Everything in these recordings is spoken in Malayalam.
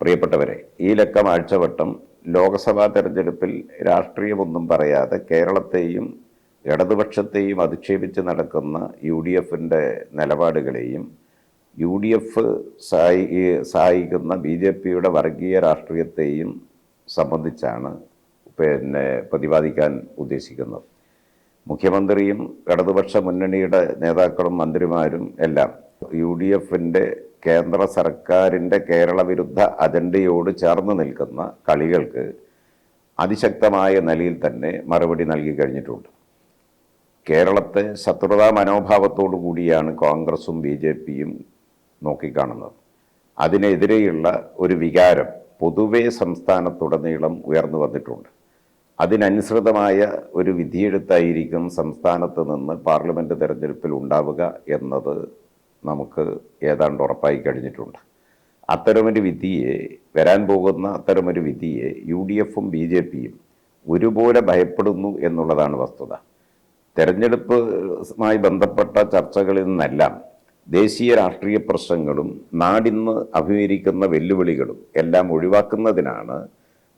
പ്രിയപ്പെട്ടവരെ ഈ ലക്കം ആഴ്ചവട്ടം ലോക്സഭാ തെരഞ്ഞെടുപ്പിൽ രാഷ്ട്രീയമൊന്നും പറയാതെ കേരളത്തെയും ഇടതുപക്ഷത്തെയും അധിക്ഷേപിച്ച് നടക്കുന്ന യു ഡി എഫിന്റെ നിലപാടുകളെയും യു ഡി എഫ് സഹായി സഹായിക്കുന്ന ബി ജെ പിയുടെ വർഗീയ രാഷ്ട്രീയത്തെയും സംബന്ധിച്ചാണ് പിന്നെ പ്രതിപാദിക്കാൻ ഉദ്ദേശിക്കുന്നത് മുഖ്യമന്ത്രിയും ഇടതുപക്ഷ മുന്നണിയുടെ നേതാക്കളും മന്ത്രിമാരും എല്ലാം യു ഡി എഫിന്റെ കേന്ദ്ര സർക്കാരിന്റെ കേരള വിരുദ്ധ അജണ്ടയോട് ചേർന്ന് നിൽക്കുന്ന കളികൾക്ക് അതിശക്തമായ നിലയിൽ തന്നെ മറുപടി നൽകി കഴിഞ്ഞിട്ടുണ്ട്. കേരളത്തെ ശത്രുതാ മനോഭാവത്തോടു കൂടിയാണ് കോൺഗ്രസും ബി ജെ പിയും നോക്കിക്കാണുന്നത്. അതിനെതിരെയുള്ള ഒരു വികാരം പൊതുവെ സംസ്ഥാനത്തുടനീളം ഉയർന്നു വന്നിട്ടുണ്ട്. അതിനനുസൃതമായ ഒരു വിധിയെഴുത്തായിരിക്കും സംസ്ഥാനത്ത് നിന്ന് പാർലമെന്റ് തെരഞ്ഞെടുപ്പിൽ ഉണ്ടാവുക എന്നത് നമുക്ക് ഏതാണ്ട് ഉറപ്പായി കഴിഞ്ഞിട്ടുണ്ട്. അത്തരമൊരു വിധിയെ വരാൻ പോകുന്ന അത്തരമൊരു വിധിയെ യു ഡി എഫും ബി ജെ പിയും ഒരുപോലെ ഭയപ്പെടുന്നു എന്നുള്ളതാണ് വസ്തുത. തെരഞ്ഞെടുപ്പുമായി ബന്ധപ്പെട്ട ചർച്ചകളിൽ നിന്നെല്ലാം ദേശീയ രാഷ്ട്രീയ പ്രശ്നങ്ങളും നാടിന്ന് അഭിമുഖീകരിക്കുന്ന വെല്ലുവിളികളും എല്ലാം ഒഴിവാക്കുന്നതിനാണ്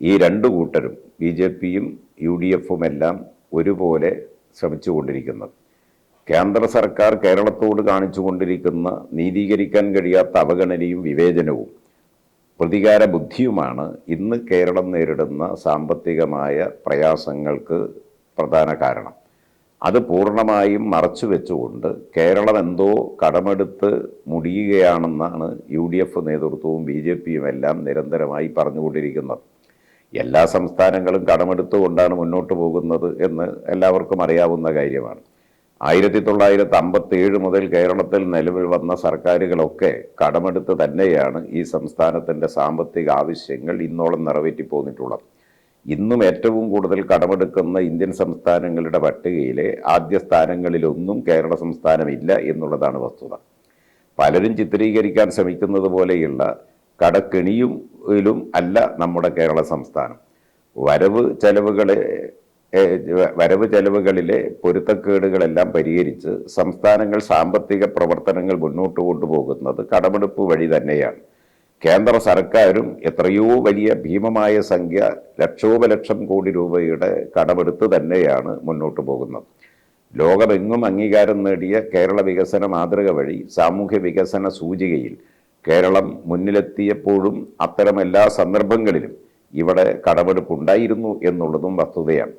ഈ രണ്ടു കൂട്ടരും ബി ജെ പിയും യു ഡി എഫും എല്ലാം ഒരുപോലെ ശ്രമിച്ചുകൊണ്ടിരിക്കുന്നത്. കേന്ദ്ര സർക്കാർ കേരളത്തോട് കാണിച്ചുകൊണ്ടിരിക്കുന്ന നീതീകരിക്കാൻ കഴിയാത്ത അവഗണനയും വിവേചനവും പ്രതികാര ബുദ്ധിയുമാണ് ഇന്ന് കേരളം നേരിടുന്ന സാമ്പത്തികമായ പ്രയാസങ്ങൾക്ക് പ്രധാന കാരണം. അത് പൂർണമായും മറച്ചു വെച്ചുകൊണ്ട് കേരളം എന്തോ കടമെടുത്ത് മുടിയുകയാണെന്നാണ് യു ഡി എഫ് നേതൃത്വവും ബി ജെ പിയും എല്ലാം നിരന്തരമായി പറഞ്ഞുകൊണ്ടിരിക്കുന്നത്. എല്ലാ സംസ്ഥാനങ്ങളും കടമെടുത്തുകൊണ്ടാണ് മുന്നോട്ട് പോകുന്നത് എന്ന് എല്ലാവർക്കും അറിയാവുന്ന കാര്യമാണ്. ആയിരത്തി തൊള്ളായിരത്തി അമ്പത്തി ഏഴ് മുതൽ കേരളത്തിൽ നിലവിൽ വന്ന സർക്കാരുകളൊക്കെ കടമെടുത്ത് തന്നെയാണ് ഈ സംസ്ഥാനത്തിന്റെ സാമ്പത്തിക ആവശ്യങ്ങൾ ഇന്നോളം നിറവേറ്റി പോന്നിട്ടുള്ളത്. ഇന്നും ഏറ്റവും കൂടുതൽ കടമെടുക്കുന്ന ഇന്ത്യൻ സംസ്ഥാനങ്ങളുടെ പട്ടികയിലെ ആദ്യ സ്ഥാനങ്ങളിലൊന്നും കേരള സംസ്ഥാനമില്ല എന്നുള്ളതാണ് വസ്തുത. പലരും ചിത്രീകരിക്കാൻ ശ്രമിക്കുന്നത് പോലെയുള്ള കടക്കെണിയും അല്ല നമ്മുടെ കേരള സംസ്ഥാനം. വരവ് ചെലവുകളെ വരവ് ചെലവുകളിലെ പൊരുത്തക്കേടുകളെല്ലാം പരിഹരിച്ച് സംസ്ഥാനങ്ങൾ സാമ്പത്തിക പ്രവർത്തനങ്ങൾ മുന്നോട്ട് കൊണ്ടുപോകുന്നത് കടമെടുപ്പ് വഴി തന്നെയാണ്. കേന്ദ്ര സർക്കാരും എത്രയോ വലിയ ഭീമമായ സംഖ്യ ലക്ഷോപലക്ഷം കോടി രൂപയുടെ കടമെടുത്ത് തന്നെയാണ് മുന്നോട്ട് പോകുന്നത്. ലോകമെങ്ങും അംഗീകാരം നേടിയ കേരള വികസന മാതൃക വഴി സാമൂഹ്യ വികസന സൂചികയിൽ കേരളം മുന്നിലെത്തിയപ്പോഴും അത്തരം എല്ലാ സന്ദർഭങ്ങളിലും ഇവിടെ കടമെടുപ്പുണ്ടായിരുന്നു എന്നുള്ളതും വസ്തുതയാണ്.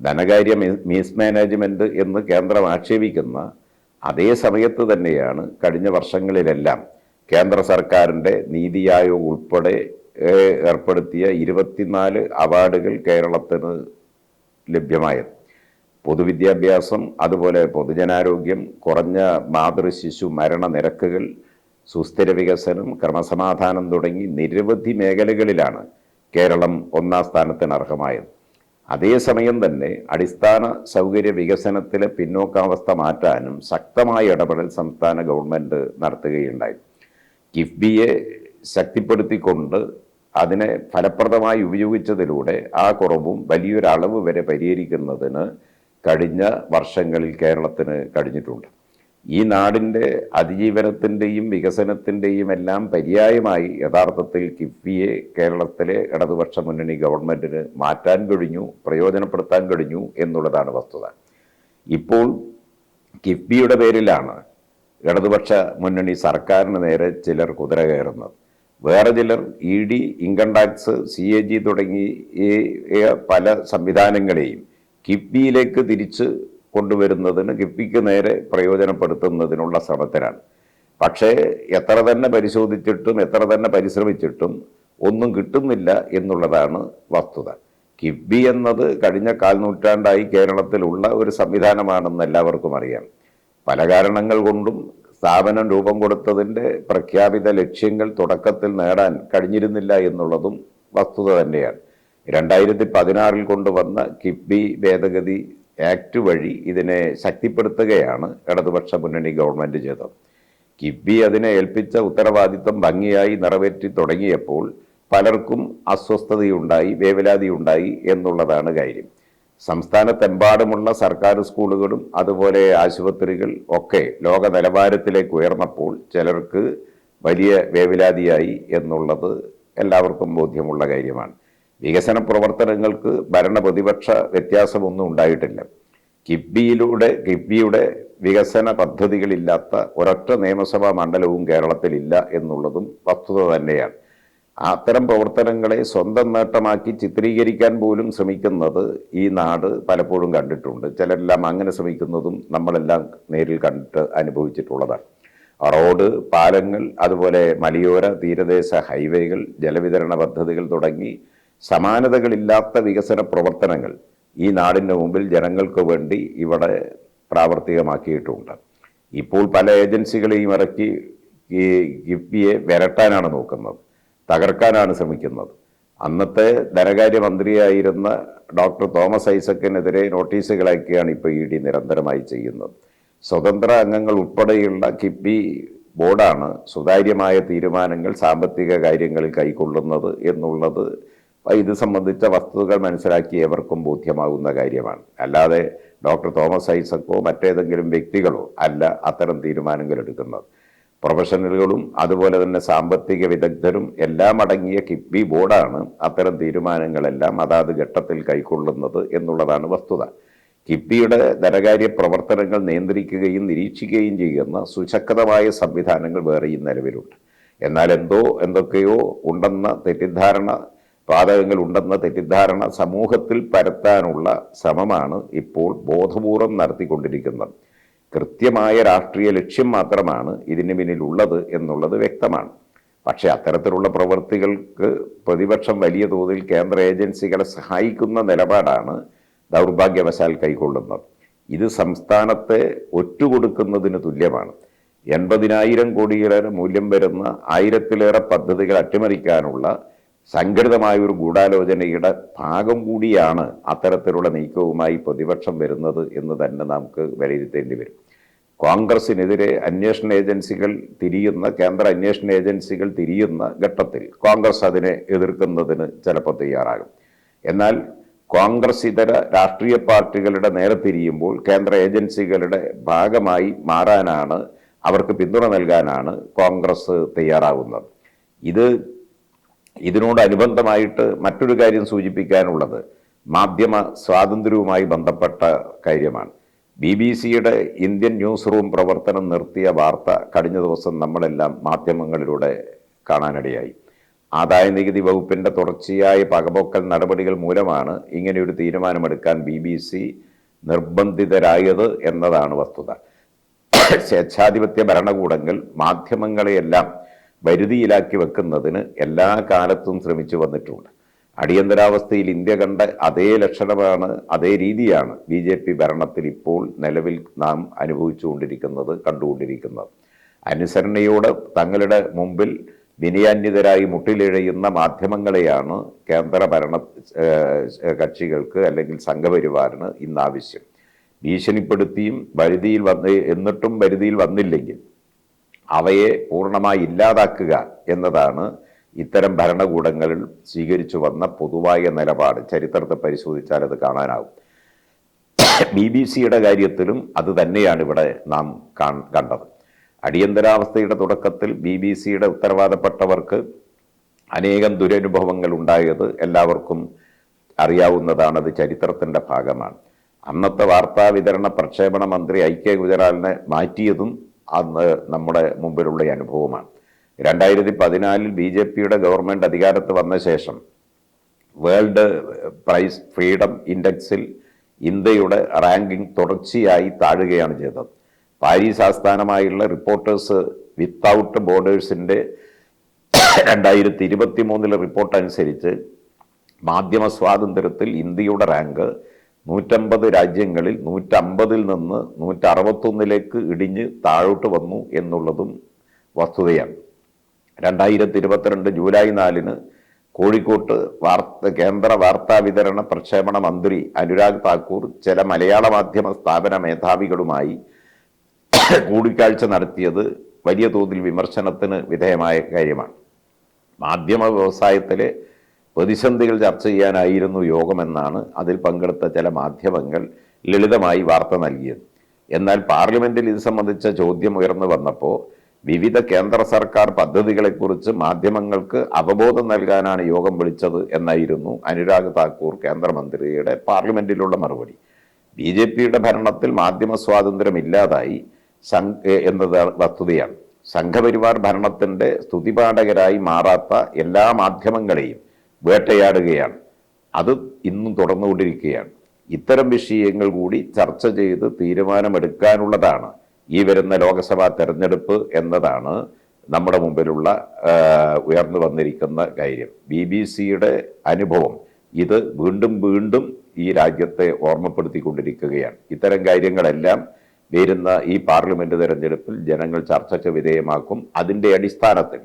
ധനകാര്യ മിസ് മാനേജ്മെന്റ് എന്ന് കേന്ദ്രം ആക്ഷേപിക്കുന്ന അതേ സമയത്ത് തന്നെയാണ് കഴിഞ്ഞ വർഷങ്ങളിലെല്ലാം കേന്ദ്ര സർക്കാരിന്റെ നീതി ആയോഗ് ഉൾപ്പെടെ ഏർപ്പെടുത്തിയ ഇരുപത്തിനാല് അവാർഡുകൾ കേരളത്തിന് ലഭ്യമായത്. പൊതുവിദ്യാഭ്യാസം അതുപോലെ പൊതുജനാരോഗ്യം കുറഞ്ഞ മാതൃശിശു മരണ നിരക്കുകൾ സുസ്ഥിര വികസനം ക്രമസമാധാനം തുടങ്ങി നിരവധി മേഖലകളിലാണ് കേരളം ഒന്നാം സ്ഥാനത്തിന് അർഹമായത്. അതേസമയം തന്നെ അടിസ്ഥാന സൗകര്യ വികസനത്തിലെ പിന്നോക്കാവസ്ഥ മാറ്റാനും ശക്തമായ ഇടപെടൽ സംസ്ഥാന ഗവൺമെന്റ് നടത്തുകയുണ്ടായി. കിഫ്ബിയെ ശക്തിപ്പെടുത്തിക്കൊണ്ട് അതിനെ ഫലപ്രദമായി ഉപയോഗിച്ചതിലൂടെ ആ കുറവും വലിയൊരളവ് വരെ പരിഹരിക്കുന്നതിന് കഴിഞ്ഞ വർഷങ്ങളിൽ കേരളത്തിന് കഴിഞ്ഞിട്ടുണ്ട്. ഈ നാടിന്റെ അതിജീവനത്തിന്റെയും വികസനത്തിന്റെയും എല്ലാം പര്യായമായി യഥാർത്ഥത്തിൽ കിഫ്ബിയെ കേരളത്തിലെ ഇടതുപക്ഷ മുന്നണി ഗവൺമെന്റിന് മാറ്റാൻ കഴിഞ്ഞു പ്രയോജനപ്പെടുത്താൻ കഴിഞ്ഞു എന്നുള്ളതാണ് വസ്തുത. ഇപ്പോൾ കിഫ്ബിയുടെ പേരിലാണ് ഇടതുപക്ഷ മുന്നണി സർക്കാരിന് നേരെ ചിലർ കുതിര കയറുന്നത്. വേറെ ചിലർ E D income tax C A G തുടങ്ങി പല സംവിധാനങ്ങളെയും കിഫ്ബിയിലേക്ക് തിരിച്ച് കൊണ്ടുവരുന്നതിന് കിഫ്ബിക്ക് നേരെ പ്രയോജനപ്പെടുത്തുന്നതിനുള്ള ശ്രമത്തിലാണ്. പക്ഷേ എത്ര തന്നെ പരിശോധിച്ചിട്ടും എത്ര തന്നെ പരിശ്രമിച്ചിട്ടും ഒന്നും കിട്ടുന്നില്ല എന്നുള്ളതാണ് വസ്തുത. കിഫ്ബി എന്നത് കഴിഞ്ഞ കാൽനൂറ്റാണ്ടായി കേരളത്തിലുള്ള ഒരു സംവിധാനമാണെന്ന് എല്ലാവർക്കും അറിയാം. പല കാരണങ്ങൾ കൊണ്ടും സ്ഥാപനം രൂപം കൊടുത്തതിന്റെ പ്രഖ്യാപിത ലക്ഷ്യങ്ങൾ തുടക്കത്തിൽ നേടാൻ കഴിഞ്ഞിരുന്നില്ല എന്നുള്ളതും വസ്തുത തന്നെയാണ്. രണ്ടായിരത്തി പതിനാറിൽ കൊണ്ടുവന്ന കിഫ്ബി ഭേദഗതി ആക്ട് വഴി ഇതിനെ ശക്തിപ്പെടുത്തുകയാണ് ഇടതുപക്ഷ മുന്നണി ഗവൺമെന്റ് ചെയ്തത്. കിഫ്ബി അതിനെ ഏൽപ്പിച്ച ഉത്തരവാദിത്തം ഭംഗിയായി നിറവേറ്റി തുടങ്ങിയപ്പോൾ പലർക്കും അസ്വസ്ഥതയുണ്ടായി വേവലാതിയുണ്ടായി എന്നുള്ളതാണ് കാര്യം. സംസ്ഥാനത്തെമ്പാടുമുള്ള സർക്കാർ സ്കൂളുകളും അതുപോലെ ആശുപത്രികൾ ഒക്കെ ലോക നിലവാരത്തിലേക്ക് ഉയർന്നപ്പോൾ ചിലർക്ക് വലിയ വേവലാതിയായി എന്നുള്ളത് എല്ലാവർക്കും ബോധ്യമുള്ള കാര്യമാണ്. വികസന പ്രവർത്തനങ്ങൾക്ക് ഭരണ പ്രതിപക്ഷ വ്യത്യാസമൊന്നും ഉണ്ടായിട്ടില്ല. കിഫ്ബിയിലൂടെ കിഫ്ബിയുടെ വികസന പദ്ധതികളില്ലാത്ത ഒരൊറ്റ നിയമസഭാ മണ്ഡലവും കേരളത്തിലില്ല എന്നുള്ളതും വസ്തുത തന്നെയാണ്. അത്തരം പ്രവർത്തനങ്ങളെ സ്വന്തം നേട്ടമാക്കി ചിത്രീകരിക്കാൻ പോലും ശ്രമിക്കുന്നത് ഈ നാട് പലപ്പോഴും കണ്ടിട്ടുണ്ട്. ചിലരെല്ലാം അങ്ങനെ ശ്രമിക്കുന്നതും നമ്മളെല്ലാം നേരിൽ കണ്ടിട്ട് അനുഭവിച്ചിട്ടുള്ളതാണ്. റോഡ് പാലങ്ങൾ അതുപോലെ മലയോര തീരദേശ ഹൈവേകൾ ജലവിതരണ പദ്ധതികൾ തുടങ്ങി സമാനതകളില്ലാത്ത വികസന പ്രവർത്തനങ്ങൾ ഈ നാടിന്റെ മുമ്പിൽ ജനങ്ങൾക്ക് വേണ്ടി ഇവിടെ പ്രാവർത്തികമാക്കിയിട്ടുണ്ട് ഇപ്പോൾ പല ഏജൻസികളെയും ഇറക്കി ഈ കിഫ്ബിയെ വിരട്ടാനാണ് നോക്കുന്നത് തകർക്കാനാണ് ശ്രമിക്കുന്നത്. അന്നത്തെ ധനകാര്യമന്ത്രിയായിരുന്ന ഡോക്ടർ തോമസ് ഐസക്കിനെതിരെ നോട്ടീസുകൾ അയക്കുകയാണ് ഇപ്പോൾ ഇ ഡി നിരന്തരമായി ചെയ്യുന്നത്. സ്വതന്ത്ര അംഗങ്ങൾ ഉൾപ്പെടെയുള്ള കിഫ്ബി ബോർഡാണ് സുതാര്യമായ തീരുമാനങ്ങൾ സാമ്പത്തിക കാര്യങ്ങളിൽ കൈക്കൊള്ളുന്നത് എന്നുള്ളത് ഇത് സംബന്ധിച്ച വസ്തുതകൾ മനസ്സിലാക്കി ഏവർക്കും ബോധ്യമാകുന്ന കാര്യമാണ്. അല്ലാതെ ഡോക്ടർ തോമസ് ഐസക്കോ മറ്റേതെങ്കിലും വ്യക്തികളോ അല്ല അത്തരം തീരുമാനങ്ങൾ എടുക്കുന്നത്. പ്രൊഫഷണലുകളും അതുപോലെ തന്നെ സാമ്പത്തിക വിദഗ്ധരും എല്ലാം അടങ്ങിയ കിഫ്ബി ബോർഡാണ് അത്തരം തീരുമാനങ്ങളെല്ലാം അതാത് ഘട്ടത്തിൽ കൈക്കൊള്ളുന്നത് എന്നുള്ളതാണ് വസ്തുത. കിഫ്ബിയുടെ ധനകാര്യ പ്രവർത്തനങ്ങൾ നിയന്ത്രിക്കുകയും നിരീക്ഷിക്കുകയും ചെയ്യുന്ന സുശക്തമായ സംവിധാനങ്ങൾ വേറെയും നിലവിലുണ്ട്. എന്നാൽ എന്തോ എന്തൊക്കെയോ ഉണ്ടെന്ന തെറ്റിദ്ധാരണ പാതകങ്ങൾ ഉണ്ടെന്ന തെറ്റിദ്ധാരണ സമൂഹത്തിൽ പരത്താനുള്ള ശ്രമമാണ് ഇപ്പോൾ ബോധപൂർവം നടത്തിക്കൊണ്ടിരിക്കുന്നത്. കൃത്യമായ രാഷ്ട്രീയ ലക്ഷ്യം മാത്രമാണ് ഇതിന് പിന്നിലുള്ളത് എന്നുള്ളത് വ്യക്തമാണ്. പക്ഷേ അത്തരത്തിലുള്ള പ്രവൃത്തികൾക്ക് പ്രതിപക്ഷം വലിയ തോതിൽ കേന്ദ്ര ഏജൻസികളെ സഹായിക്കുന്ന നിലപാടാണ് ദൗർഭാഗ്യവശാൽ കൈക്കൊള്ളുന്നത്. ഇത് സംസ്ഥാനത്തെ ഒറ്റുകൊടുക്കുന്നതിന് തുല്യമാണ്. എൺപതിനായിരം കോടിയിലേറെ മൂല്യം വരുന്ന ആയിരത്തിലേറെ പദ്ധതികൾ അട്ടിമറിക്കാനുള്ള സംഘടിതമായ ഒരു ഗൂഢാലോചനയുടെ ഭാഗം കൂടിയാണ് അത്തരത്തിലുള്ള നീക്കവുമായി പ്രതിപക്ഷം വരുന്നത് എന്ന് തന്നെ നമുക്ക് വിലയിരുത്തേണ്ടി വരും. കോൺഗ്രസിനെതിരെ അന്വേഷണ ഏജൻസികൾ തിരിയുന്ന കേന്ദ്ര അന്വേഷണ ഏജൻസികൾ തിരിയുന്ന ഘട്ടത്തിൽ കോൺഗ്രസ് അതിനെ എതിർക്കുന്നതിന് ചിലപ്പോൾ തയ്യാറാകും. എന്നാൽ കോൺഗ്രസ് ഇതര രാഷ്ട്രീയ പാർട്ടികളുടെ നേരെ തിരിയുമ്പോൾ കേന്ദ്ര ഏജൻസികളുടെ ഭാഗമായി മാറാനാണ് അവർക്ക് പിന്തുണ നൽകാനാണ് കോൺഗ്രസ് തയ്യാറാകുന്നത് ഇത് ഇതിനോടനുബന്ധമായിട്ട് മറ്റൊരു കാര്യം സൂചിപ്പിക്കാനുള്ളത് മാധ്യമ സ്വാതന്ത്ര്യവുമായി ബന്ധപ്പെട്ട കാര്യമാണ്. ബി ബി സിയുടെ ഇന്ത്യൻ ന്യൂസ് റൂം പ്രവർത്തനം നിർത്തിയ വാർത്ത കഴിഞ്ഞ ദിവസം നമ്മളെല്ലാം മാധ്യമങ്ങളിലൂടെ കാണാനിടയായി. ആദായ നികുതി വകുപ്പിന്റെ തുടർച്ചയായ പകപോക്കൽ നടപടികൾ മൂലമാണ് ഇങ്ങനെയൊരു തീരുമാനമെടുക്കാൻ ബി ബി സി നിർബന്ധിതരായത് എന്നതാണ് വസ്തുത. സ്വേച്ഛാധിപത്യ ഭരണകൂടങ്ങൾ മാധ്യമങ്ങളെയെല്ലാം വരുതിയിലാക്കി വെക്കുന്നതിന് എല്ലാ കാലത്തും ശ്രമിച്ചു വന്നിട്ടുണ്ട്. അടിയന്തരാവസ്ഥയിൽ ഇന്ത്യ കണ്ട അതേ ലക്ഷണമാണ് അതേ രീതിയാണ് ബി ജെ പി ഭരണത്തിൽ ഇപ്പോൾ നിലവിൽ നാം അനുഭവിച്ചുകൊണ്ടിരിക്കുന്നത് കണ്ടുകൊണ്ടിരിക്കുന്നത്. അനുസരണയോട് തങ്ങളുടെ മുമ്പിൽ വിനയാന്യതരായി മുട്ടിലിഴയുന്ന മാധ്യമങ്ങളെയാണ് കേന്ദ്ര ഭരണ കക്ഷികൾക്ക് അല്ലെങ്കിൽ സംഘപരിവാറിന് ഇന്നാവശ്യം. ഭീഷണിപ്പെടുത്തിയും വരുതിയിൽ വന്ന് എന്നിട്ടും വരുതിയിൽ വന്നില്ലെങ്കിൽ അവയെ പൂർണമായി ഇല്ലാതാക്കുക എന്നതാണ് ഇത്തരം ഭരണകൂടങ്ങളിൽ സ്വീകരിച്ചു വന്ന പൊതുവായ നിലപാട്. ചരിത്രത്തെ പരിശോധിച്ചാൽ അത് കാണാനാവും ബി ബി സിയുടെ കാര്യത്തിലും അത് തന്നെയാണ് ഇവിടെ നാം കണ്ടത്. അടിയന്തരാവസ്ഥയുടെ തുടക്കത്തിൽ ബി ബി സിയുടെ ഉത്തരവാദപ്പെട്ടവർക്ക് അനേകം ദുരനുഭവങ്ങൾ ഉണ്ടായത് എല്ലാവർക്കും അറിയാവുന്നതാണ്. അത് ചരിത്രത്തിന്റെ ഭാഗമാണ്. അന്നത്തെ വാർത്താ വിതരണ പ്രക്ഷേപണ മന്ത്രി ഐ കെ ഗുജറാലിനെ മാറ്റിയതും അന്ന് നമ്മുടെ മുമ്പിലുള്ള അനുഭവമാണ്. രണ്ടായിരത്തി പതിനാലിൽ ബി ജെ പിയുടെ ഗവൺമെന്റ് അധികാരത്ത് വന്ന ശേഷം വേൾഡ് പ്രൈസ് ഫ്രീഡം ഇൻഡെക്സിൽ ഇന്ത്യയുടെ റാങ്കിംഗ് തുടർച്ചയായി താഴുകയാണ് ചെയ്തത്. പാരീസ് ആസ്ഥാനമായുള്ള റിപ്പോർട്ടേഴ്സ് വിത്തൗട്ട് ബോർഡേഴ്സിന്റെ രണ്ടായിരത്തി ഇരുപത്തി മൂന്നിലെ റിപ്പോർട്ട് അനുസരിച്ച് മാധ്യമ സ്വാതന്ത്ര്യത്തിൽ ഇന്ത്യയുടെ റാങ്ക് നൂറ്റമ്പത് രാജ്യങ്ങളിൽ നൂറ്റമ്പതിൽ നിന്ന് നൂറ്ററുപത്തൊന്നിലേക്ക് ഇടിഞ്ഞ് താഴോട്ട് വന്നു എന്നുള്ളതും വസ്തുതയാണ്. രണ്ടായിരത്തി ഇരുപത്തിരണ്ട് ജൂലൈ നാലിന് കോഴിക്കോട്ട് വാർത്ത കേന്ദ്ര വാർത്താ വിതരണ പ്രക്ഷേപണ മന്ത്രി അനുരാഗ് താക്കൂർ ചില മലയാള മാധ്യമ സ്ഥാപന മേധാവികളുമായി കൂടിക്കാഴ്ച നടത്തിയത് വലിയ തോതിൽ വിമർശനത്തിന് വിധേയമായ കാര്യമാണ്. മാധ്യമ വ്യവസായത്തിലെ പ്രതിസന്ധികൾ ചർച്ച ചെയ്യാനായിരുന്നു യോഗമെന്നാണ് അതിൽ പങ്കെടുത്ത ചില മാധ്യമങ്ങൾ ലളിതമായി വാർത്ത നൽകിയത്. എന്നാൽ പാർലമെന്റിൽ ഇത് സംബന്ധിച്ച ചോദ്യം ഉയർന്നു വന്നപ്പോൾ വിവിധ കേന്ദ്ര സർക്കാർ പദ്ധതികളെക്കുറിച്ച് മാധ്യമങ്ങൾക്ക് അവബോധം നൽകാനാണ് യോഗം വിളിച്ചത് എന്നായിരുന്നു അനുരാഗ് താക്കൂർ കേന്ദ്രമന്ത്രിയുടെ പാർലമെന്റിലുള്ള മറുപടി. ബി ജെ പിയുടെ ഭരണത്തിൽ മാധ്യമ സ്വാതന്ത്ര്യം ഇല്ലാതായി എന്നത് വസ്തുതയാണ്. സംഘപരിവാർ ഭരണത്തിന്റെ സ്തുതിപാഠകരായി മാറാത്ത എല്ലാ മാധ്യമങ്ങളെയും വേട്ടയാടുകയാണ്. അത് ഇന്നും തുടർന്നുകൊണ്ടിരിക്കുകയാണ്. ഇത്തരം വിഷയങ്ങൾ കൂടി ചർച്ച ചെയ്ത് തീരുമാനമെടുക്കാനുള്ളതാണ് ഈ വരുന്ന ലോക്സഭാ തെരഞ്ഞെടുപ്പ് എന്നതാണ് നമ്മുടെ മുമ്പിലുള്ള ഉയർന്നു വന്നിരിക്കുന്ന കാര്യം. ബി ബി സിയുടെ അനുഭവം. ഇത് വീണ്ടും വീണ്ടും ഈ രാജ്യത്തെ ഓർമ്മപ്പെടുത്തിക്കൊണ്ടിരിക്കുകയാണ്. ഇത്തരം കാര്യങ്ങളെല്ലാം വരുന്ന ഈ പാർലമെന്റ് തെരഞ്ഞെടുപ്പിൽ ജനങ്ങൾ ചർച്ചയ്ക്ക് വിധേയമാക്കും. അതിന്റെ അടിസ്ഥാനത്തിൽ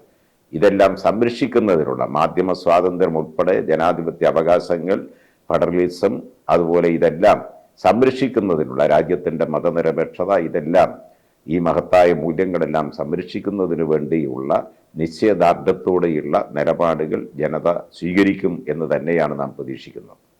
ഇതെല്ലാം സംരക്ഷിക്കുന്നതിനുള്ള മാധ്യമ സ്വാതന്ത്ര്യം ഉൾപ്പെടെ ജനാധിപത്യ അവകാശങ്ങൾ ഫെഡറലിസം അതുപോലെ ഇതെല്ലാം സംരക്ഷിക്കുന്നതിനുള്ള രാജ്യത്തിന്റെ മതനിരപേക്ഷത ഇതെല്ലാം ഈ മഹത്തായ മൂല്യങ്ങളെല്ലാം സംരക്ഷിക്കുന്നതിന് വേണ്ടിയുള്ള നിശ്ചയദാർഢ്യത്തോടെയുള്ള നിലപാടുകൾ ജനത സ്വീകരിക്കും എന്ന് തന്നെയാണ് നാം പ്രതീക്ഷിക്കുന്നത്.